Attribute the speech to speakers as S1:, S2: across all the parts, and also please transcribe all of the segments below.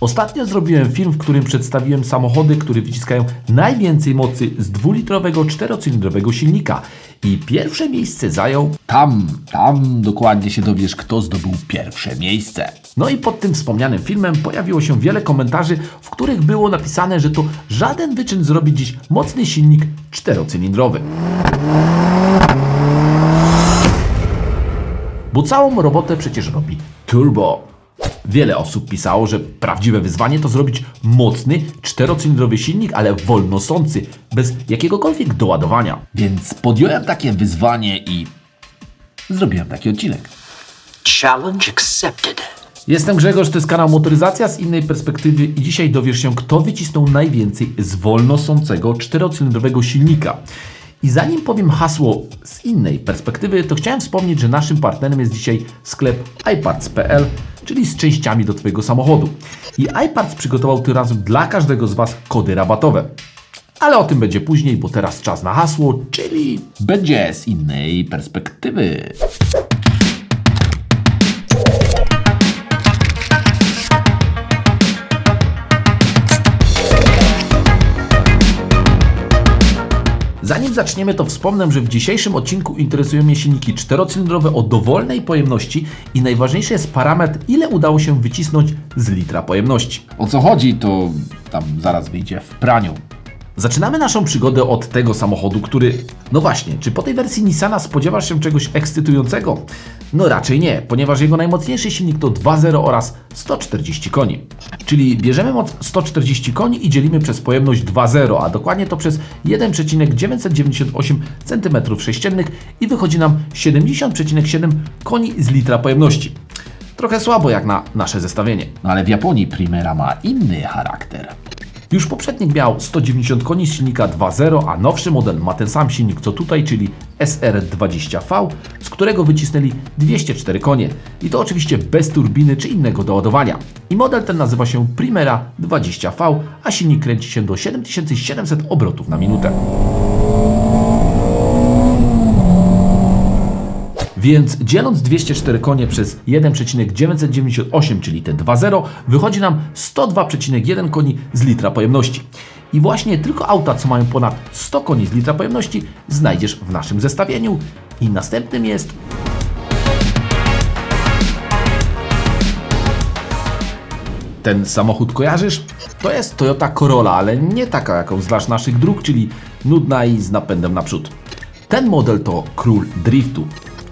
S1: Ostatnio zrobiłem film, w którym przedstawiłem samochody, które wyciskają najwięcej mocy z dwulitrowego czterocylindrowego silnika. I pierwsze miejsce zajął
S2: Tam, tam dokładnie się dowiesz, kto zdobył pierwsze miejsce.
S1: No i pod tym wspomnianym filmem pojawiło się wiele komentarzy, w których było napisane, że to żaden wyczyn zrobi dziś mocny silnik czterocylindrowy. Bo całą robotę przecież robi turbo. Wiele osób pisało, że prawdziwe wyzwanie to zrobić mocny, czterocylindrowy silnik, ale wolnosący, bez jakiegokolwiek doładowania.
S2: Więc podjąłem takie wyzwanie i zrobiłem taki odcinek.
S3: Challenge accepted.
S1: Jestem Grzegorz, to jest kanał Motoryzacja z innej perspektywy i dzisiaj dowiesz się, kto wycisnął najwięcej z wolnosącego czterocylindrowego silnika. I zanim powiem hasło z innej perspektywy, to chciałem wspomnieć, że naszym partnerem jest dzisiaj sklep iParts.pl, czyli z częściami do Twojego samochodu. I iParts przygotował tym razem dla każdego z Was kody rabatowe. Ale o tym będzie później, bo teraz czas na hasło, czyli
S2: Będzie z innej perspektywy.
S1: Zaczniemy, to wspomnę, że w dzisiejszym odcinku interesują mnie silniki czterocylindrowe o dowolnej pojemności i najważniejszy jest parametr, ile udało się wycisnąć z litra pojemności.
S2: O co chodzi, to tam zaraz wyjdzie w praniu.
S1: Zaczynamy naszą przygodę od tego samochodu, który. No właśnie, czy po tej wersji Nissana spodziewasz się czegoś ekscytującego? No raczej nie, ponieważ jego najmocniejszy silnik to 2.0 oraz 140 koni. Czyli bierzemy moc 140 koni i dzielimy przez pojemność 2.0, a dokładnie to przez 1,998 cm3 i wychodzi nam 70,7 koni z litra pojemności. Trochę słabo jak na nasze zestawienie.
S2: No ale w Japonii Primera ma inny charakter.
S1: Już poprzednik miał 190 koni z silnika 2.0, a nowszy model ma ten sam silnik co tutaj, czyli SR20V, z którego wycisnęli 204 konie. I to oczywiście bez turbiny czy innego doładowania. I model ten nazywa się Primera 20V, a silnik kręci się do 7700 obrotów na minutę. Więc dzieląc 204 konie przez 1,998, czyli te 2,0, wychodzi nam 102,1 koni z litra pojemności. I właśnie tylko auta, co mają ponad 100 koni z litra pojemności, znajdziesz w naszym zestawieniu. I następnym jest Ten samochód kojarzysz? To jest Toyota Corolla, ale nie taka, jaką znasz naszych dróg, czyli nudna i z napędem naprzód. Ten model to król driftu,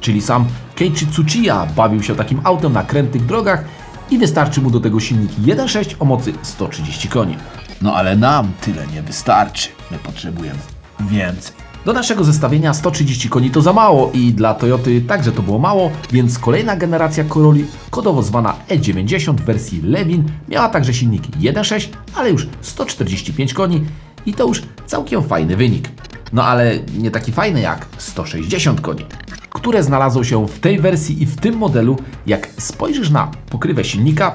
S1: czyli sam Keiichi Tsuchiya bawił się takim autem na krętych drogach i wystarczy mu do tego silnik 1.6 o mocy 130 koni.
S2: No ale nam tyle nie wystarczy. My potrzebujemy więcej.
S1: Do naszego zestawienia 130 koni to za mało i dla Toyoty także to było mało, więc kolejna generacja Corolli, kodowo zwana E90 w wersji Levin, miała także silnik 1.6, ale już 145 koni i to już całkiem fajny wynik. No ale nie taki fajny jak 160 koni, które znalazło się w tej wersji i w tym modelu. Jak spojrzysz na pokrywę silnika,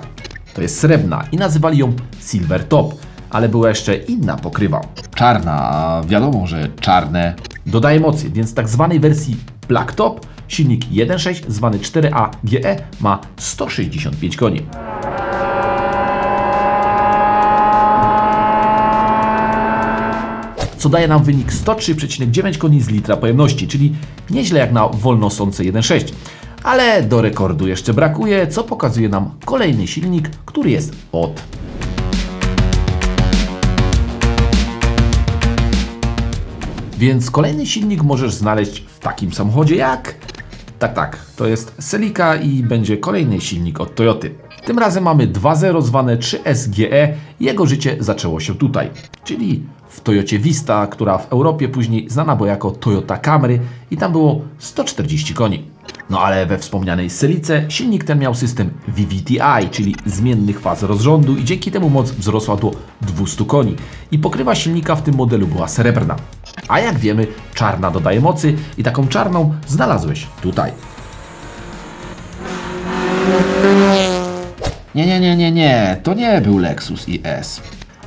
S1: to jest srebrna i nazywali ją Silver Top, ale była jeszcze inna pokrywa.
S2: Czarna, a wiadomo, że czarne.
S1: Dodaje mocy, więc w tak zwanej wersji Black Top silnik 1.6 zwany 4A GE ma 165 koni. Co daje nam wynik 103,9 koni z litra pojemności, czyli nieźle jak na wolnosące 1.6. Ale do rekordu jeszcze brakuje, co pokazuje nam kolejny silnik, który jest od Więc kolejny silnik możesz znaleźć w takim samochodzie jak... Tak, tak, to jest Celica i będzie kolejny silnik od Toyoty. Tym razem mamy 2.0 zwane 3SGE i jego życie zaczęło się tutaj, czyli w Toyocie Vista, która w Europie później znana była jako Toyota Camry i tam było 140 koni. No ale we wspomnianej Celice silnik ten miał system VVTi, czyli zmiennych faz rozrządu i dzięki temu moc wzrosła do 200 koni. I pokrywa silnika w tym modelu była srebrna. A jak wiemy, czarna dodaje mocy i taką czarną znalazłeś tutaj.
S2: Nie, nie, nie, nie, nie. To nie był Lexus IS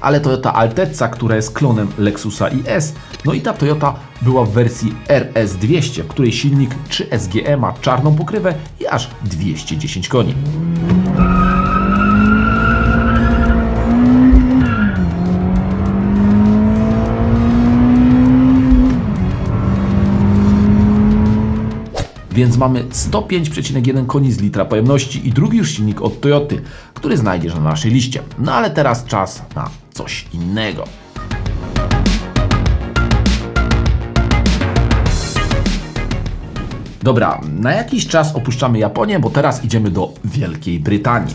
S1: ale Toyota Altezza, która jest klonem Lexusa IS. No i ta Toyota była w wersji RS200, w której silnik 3SGE ma czarną pokrywę i aż 210 koni. więc mamy 105,1 koni z litra pojemności i drugi już silnik od Toyoty, który znajdziesz na naszej liście. No ale teraz czas na coś innego. Dobra, na jakiś czas opuszczamy Japonię, bo teraz idziemy do Wielkiej Brytanii.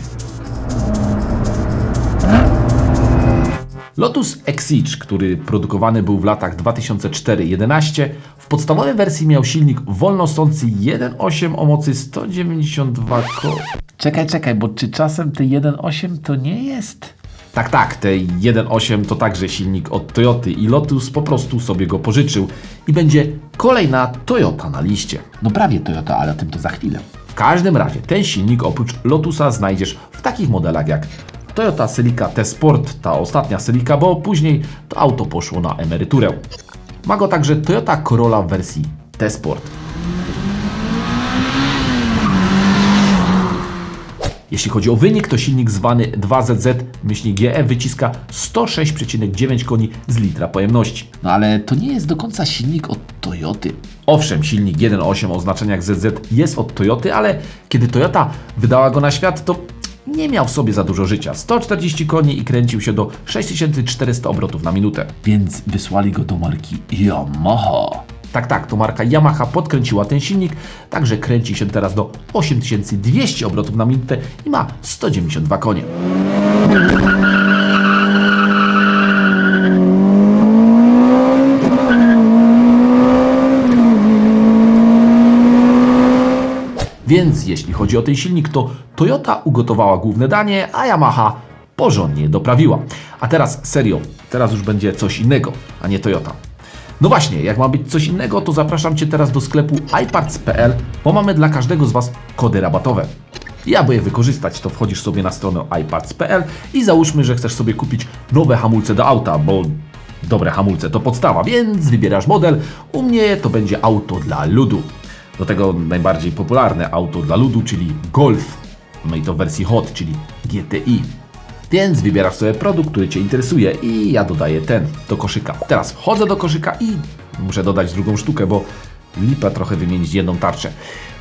S1: Lotus Exige, który produkowany był w latach 2004-11, w podstawowej wersji miał silnik wolnosący 1.8 o mocy 192 ko...
S2: Czekaj, czekaj, bo czy czasem te 1.8 to nie jest?
S1: Tak, tak, te 1.8 to także silnik od Toyoty i Lotus po prostu sobie go pożyczył i będzie kolejna Toyota na liście.
S2: No prawie Toyota, ale o tym to za chwilę.
S1: W każdym razie ten silnik oprócz Lotusa znajdziesz w takich modelach jak Toyota Celica T-Sport, ta ostatnia Celica, bo później to auto poszło na emeryturę. Ma go także Toyota Corolla w wersji T-Sport. Jeśli chodzi o wynik, to silnik zwany 2ZZ myślnik GE wyciska 106,9 koni z litra pojemności.
S2: No ale to nie jest do końca silnik od Toyoty.
S1: Owszem, silnik 1.8 o oznaczeniach ZZ jest od Toyoty, ale kiedy Toyota wydała go na świat, to nie miał w sobie za dużo życia. 140 koni i kręcił się do 6400 obrotów na minutę.
S2: Więc wysłali go do marki Yamaha.
S1: Tak, tak, to marka Yamaha podkręciła ten silnik, także kręci się teraz do 8200 obrotów na minutę i ma 192 konie. Więc jeśli chodzi o ten silnik, to Toyota ugotowała główne danie, a Yamaha porządnie doprawiła. A teraz serio, teraz już będzie coś innego, a nie Toyota. No właśnie, jak ma być coś innego, to zapraszam Cię teraz do sklepu iParts.pl, bo mamy dla każdego z Was kody rabatowe. I aby je wykorzystać, to wchodzisz sobie na stronę iParts.pl i załóżmy, że chcesz sobie kupić nowe hamulce do auta, bo dobre hamulce to podstawa, więc wybierasz model. U mnie to będzie auto dla ludu. Do tego najbardziej popularne auto dla ludu, czyli Golf. No i to w wersji Hot, czyli GTI. Więc wybierasz sobie produkt, który Cię interesuje i ja dodaję ten do koszyka. Teraz wchodzę do koszyka i muszę dodać drugą sztukę, bo lipa trochę wymienić jedną tarczę.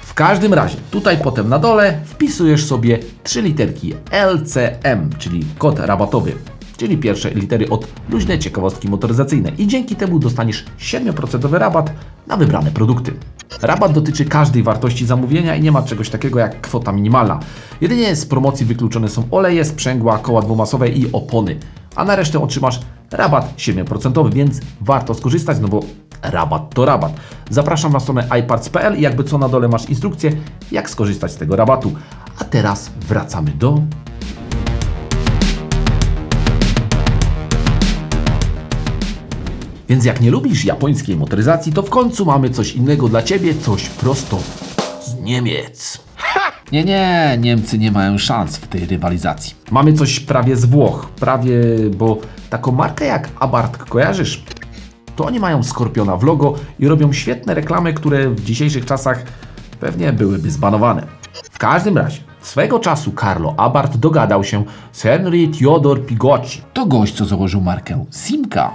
S1: W każdym razie, tutaj potem na dole wpisujesz sobie trzy literki LCM, czyli kod rabatowy, czyli pierwsze litery od luźnej ciekawostki motoryzacyjnej i dzięki temu dostaniesz 7% rabat na wybrane produkty. Rabat dotyczy każdej wartości zamówienia i nie ma czegoś takiego jak kwota minimalna. Jedynie z promocji wykluczone są oleje, sprzęgła, koła dwumasowe i opony, a na resztę otrzymasz rabat 7%, więc warto skorzystać, no bo rabat to rabat. Zapraszam na stronę iParts.pl i jakby co na dole masz instrukcję, jak skorzystać z tego rabatu. A teraz wracamy do Więc jak nie lubisz japońskiej motoryzacji, to w końcu mamy coś innego dla Ciebie, coś prosto z Niemiec.
S2: Nie, nie, Niemcy nie mają szans w tej rywalizacji.
S1: Mamy coś prawie z Włoch, prawie, bo taką markę jak Abarth kojarzysz? To oni mają skorpiona w logo i robią świetne reklamy, które w dzisiejszych czasach pewnie byłyby zbanowane. W każdym razie, swego czasu Carlo Abarth dogadał się z Henry Theodor Pigocci,
S2: To gość, co założył markę Simca.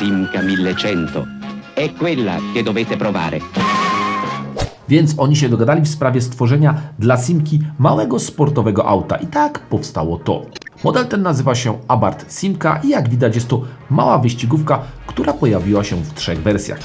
S4: Simca 1100 è quella che dovete provare.
S1: Więc oni się dogadali w sprawie stworzenia dla Simki małego sportowego auta i tak powstało to. Model ten nazywa się Abarth Simca i jak widać jest to mała wyścigówka, która pojawiła się w trzech wersjach.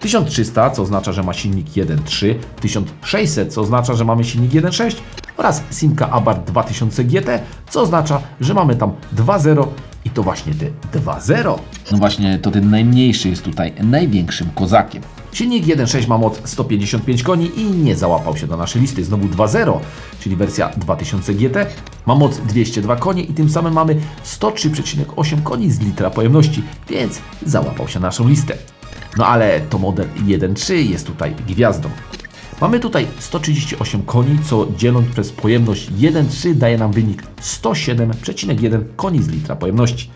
S1: 1300, co oznacza, że ma silnik 1.3, 1600, co oznacza, że mamy silnik 1.6 oraz Simca Abarth 2000 GT, co oznacza, że mamy tam 2.0 i to właśnie te 2.0
S2: No właśnie, to ten najmniejszy jest tutaj największym kozakiem.
S1: Silnik 1.6 ma moc 155 koni i nie załapał się do naszej listy. Znowu 2.0, czyli wersja 2000 GT, ma moc 202 konie i tym samym mamy 103,8 koni z litra pojemności, więc załapał się na naszą listę. No ale to model 1.3 jest tutaj gwiazdą. Mamy tutaj 138 koni, co dzieląc przez pojemność 1.3 daje nam wynik 107,1 koni z litra pojemności.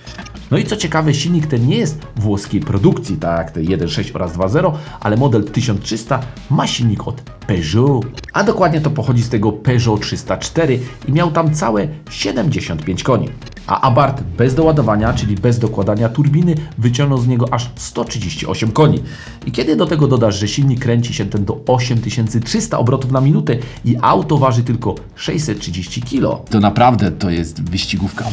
S1: No i co ciekawe, silnik ten nie jest włoskiej produkcji, tak te 1.6 oraz 2.0, ale model 1300 ma silnik od Peugeot. A dokładnie to pochodzi z tego Peugeot 304 i miał tam całe 75 koni. A Abarth bez doładowania, czyli bez dokładania turbiny, wyciągnął z niego aż 138 koni. I kiedy do tego dodasz, że silnik kręci się ten do 8300 obrotów na minutę i auto waży tylko 630 kg,
S2: To naprawdę to jest wyścigówka.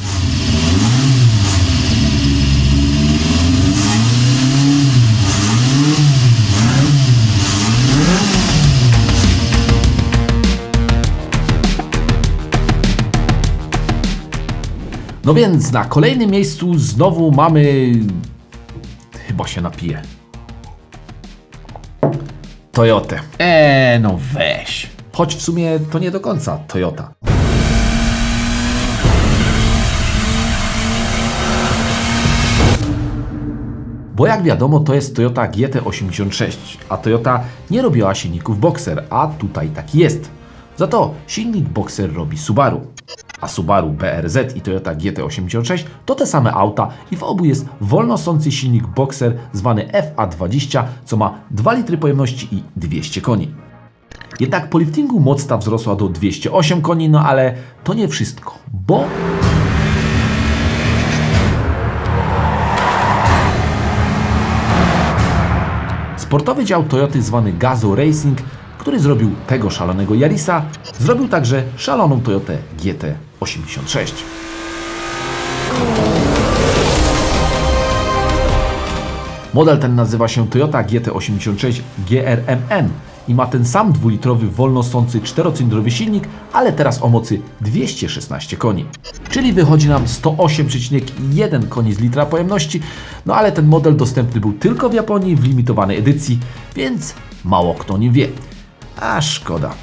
S1: No więc na kolejnym miejscu znowu mamy. Chyba się napiję. Toyotę.
S2: Eee, no weź.
S1: Choć w sumie to nie do końca Toyota. Bo jak wiadomo, to jest Toyota GT86, a Toyota nie robiła silników Boxer, a tutaj tak jest. Za to silnik Boxer robi Subaru. A Subaru BRZ i Toyota GT86 to te same auta i w obu jest wolnosący silnik Boxer zwany FA20, co ma 2 litry pojemności i 200 koni. Jednak po liftingu moc ta wzrosła do 208 koni, no ale to nie wszystko, bo sportowy dział Toyoty zwany Gazo Racing, który zrobił tego szalonego Yarisa, zrobił także szaloną Toyotę GT86. Model ten nazywa się Toyota GT86 GRMN i ma ten sam dwulitrowy wolnosący czterocylindrowy silnik, ale teraz o mocy 216 koni. Czyli wychodzi nam 108,1 koni z litra pojemności, no ale ten model dostępny był tylko w Japonii w limitowanej edycji, więc mało kto nie wie. A szkoda.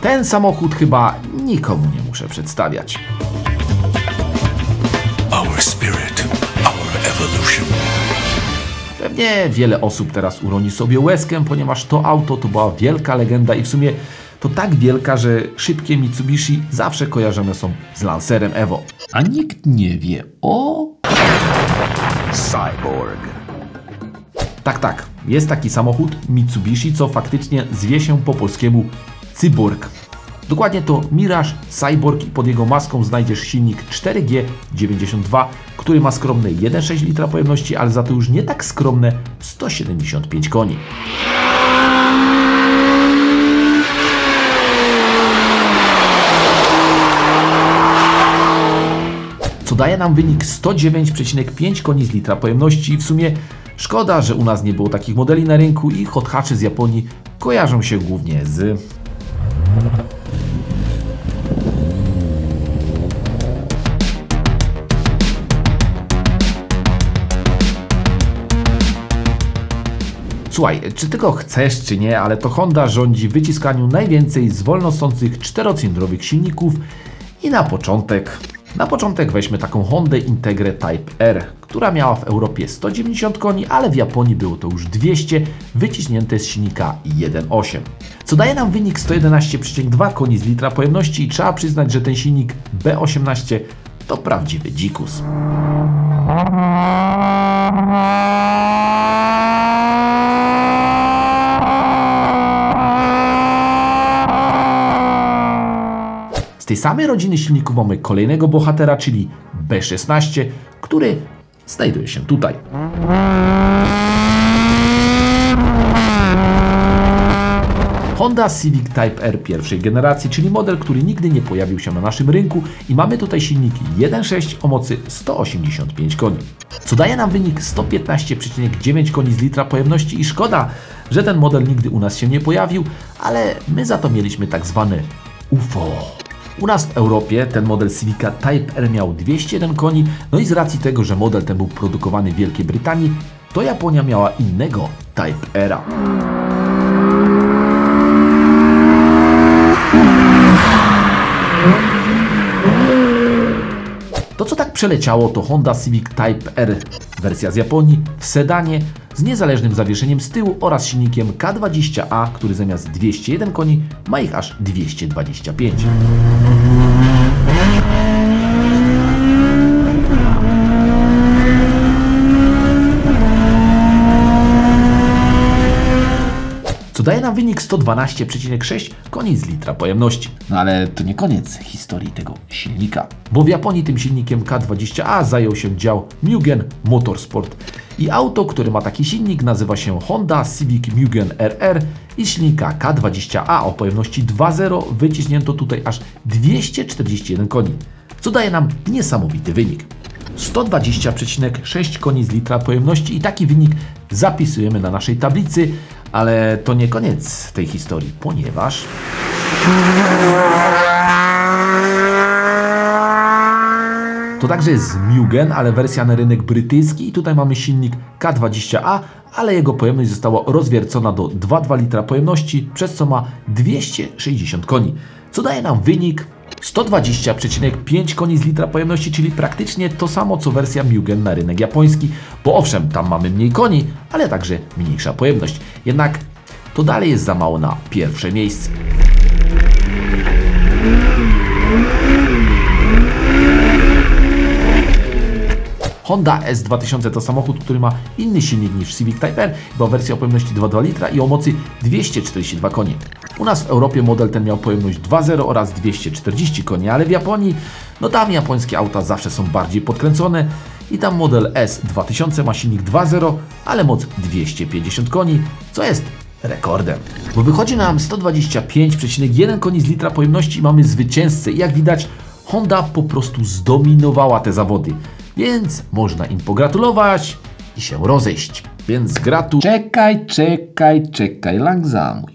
S1: Ten samochód chyba nikomu nie muszę przedstawiać.
S5: Our spirit, our evolution.
S1: Pewnie wiele osób teraz uroni sobie łezkę, ponieważ to auto to była wielka legenda i w sumie to tak wielka, że szybkie Mitsubishi zawsze kojarzone są z Lancerem Evo.
S2: A nikt nie wie o...
S5: Cyborg.
S1: Tak, tak, jest taki samochód Mitsubishi, co faktycznie zwie się po polskiemu Cyborg. Dokładnie to Mirage Cyborg i pod jego maską znajdziesz silnik 4G92, który ma skromne 1,6 litra pojemności, ale za to już nie tak skromne 175 koni. Daje nam wynik 109,5 koni z litra pojemności. W sumie szkoda, że u nas nie było takich modeli na rynku i hot hatchy z Japonii kojarzą się głównie z... Słuchaj, czy ty go chcesz, czy nie, ale to Honda rządzi wyciskaniu najwięcej z wolnosących czterocylindrowych silników i na początek, na początek weźmy taką Hondę Integre Type R, która miała w Europie 190 koni, ale w Japonii było to już 200, wyciśnięte z silnika 1.8. Co daje nam wynik 111,2 koni z litra pojemności i trzeba przyznać, że ten silnik B18 to prawdziwy dzikus. Tej samej rodziny silników mamy kolejnego bohatera, czyli B16, który znajduje się tutaj. Honda Civic Type R pierwszej generacji, czyli model, który nigdy nie pojawił się na naszym rynku i mamy tutaj silniki 1.6 o mocy 185 koni. Co daje nam wynik 115,9 koni z litra pojemności i szkoda, że ten model nigdy u nas się nie pojawił, ale my za to mieliśmy tak zwane UFO. U nas w Europie ten model Civica Type R miał 201 koni, no i z racji tego, że model ten był produkowany w Wielkiej Brytanii, to Japonia miała innego Type Era. To co tak przeleciało to Honda Civic Type R wersja z Japonii w sedanie z niezależnym zawieszeniem z tyłu oraz silnikiem K20A, który zamiast 201 koni ma ich aż 225. daje nam wynik 112,6 koni z litra pojemności.
S2: No ale to nie koniec historii tego silnika.
S1: Bo w Japonii tym silnikiem K20A zajął się dział Mugen Motorsport. I auto, które ma taki silnik nazywa się Honda Civic Mugen RR i silnika K20A o pojemności 2.0 wyciśnięto tutaj aż 241 koni, co daje nam niesamowity wynik. 120,6 koni z litra pojemności i taki wynik zapisujemy na naszej tablicy, ale to nie koniec tej historii, ponieważ To także jest Mugen, ale wersja na rynek brytyjski. I tutaj mamy silnik K20A, ale jego pojemność została rozwiercona do 2,2 litra pojemności, przez co ma 260 koni, co daje nam wynik 120,5 koni z litra pojemności, czyli praktycznie to samo co wersja Mugen na rynek japoński, bo owszem, tam mamy mniej koni, ale także mniejsza pojemność. Jednak to dalej jest za mało na pierwsze miejsce. Honda S2000 to samochód, który ma inny silnik niż Civic Type R, bo wersja o pojemności 2,2 litra i o mocy 242 koni. U nas w Europie model ten miał pojemność 2.0 oraz 240 koni, ale w Japonii, no tam japońskie auta zawsze są bardziej podkręcone i tam model S2000 ma silnik 2.0, ale moc 250 koni, co jest rekordem. Bo wychodzi nam 125,1 koni z litra pojemności i mamy zwycięzcę i jak widać Honda po prostu zdominowała te zawody, więc można im pogratulować i się rozejść. Więc gratu...
S2: Czekaj, czekaj, czekaj, langzamuj.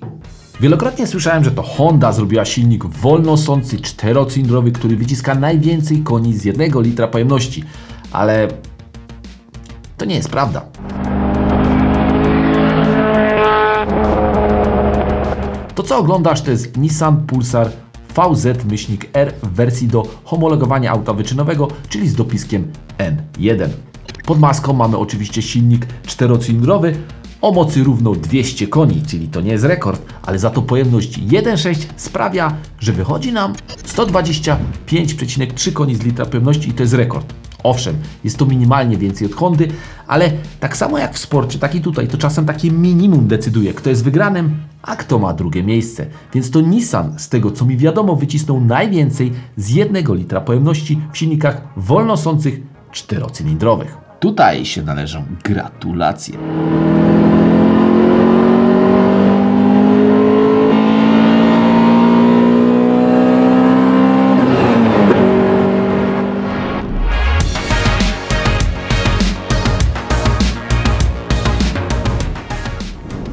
S1: Wielokrotnie słyszałem, że to Honda zrobiła silnik wolnosący czterocylindrowy, który wyciska najwięcej koni z 1 litra pojemności, ale to nie jest prawda. To co oglądasz to jest Nissan Pulsar VZ-R w wersji do homologowania auta wyczynowego, czyli z dopiskiem N1. Pod maską mamy oczywiście silnik czterocylindrowy o mocy równo 200 koni, czyli to nie jest rekord, ale za to pojemność 1.6 sprawia, że wychodzi nam 125,3 koni z litra pojemności i to jest rekord. Owszem, jest to minimalnie więcej od Hondy, ale tak samo jak w sporcie, tak i tutaj, to czasem takie minimum decyduje, kto jest wygranym, a kto ma drugie miejsce. Więc to Nissan, z tego co mi wiadomo, wycisnął najwięcej z 1 litra pojemności w silnikach wolnosących czterocylindrowych.
S2: Tutaj się należą gratulacje.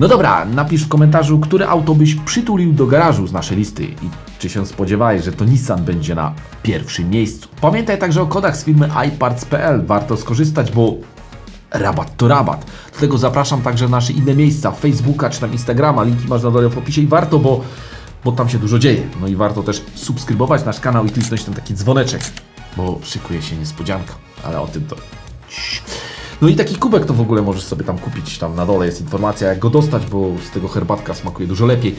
S1: No dobra, napisz w komentarzu, które auto byś przytulił do garażu z naszej listy i czy się spodziewałeś, że to Nissan będzie na pierwszym miejscu. Pamiętaj także o kodach z firmy iParts.pl, warto skorzystać, bo rabat to rabat. Do tego zapraszam także na nasze inne miejsca, Facebooka czy tam Instagrama, linki masz na dole w opisie i warto, bo, bo tam się dużo dzieje. No i warto też subskrybować nasz kanał i kliknąć ten taki dzwoneczek, bo szykuje się niespodzianka, ale o tym to... No i taki kubek to w ogóle możesz sobie tam kupić, tam na dole jest informacja jak go dostać, bo z tego herbatka smakuje dużo lepiej.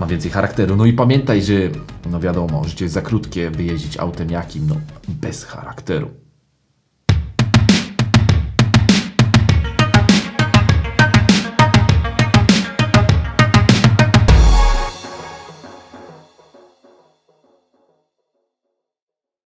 S1: Ma więcej charakteru. No i pamiętaj, że no wiadomo, życie jest za krótkie, by jeździć autem jakim, no bez charakteru.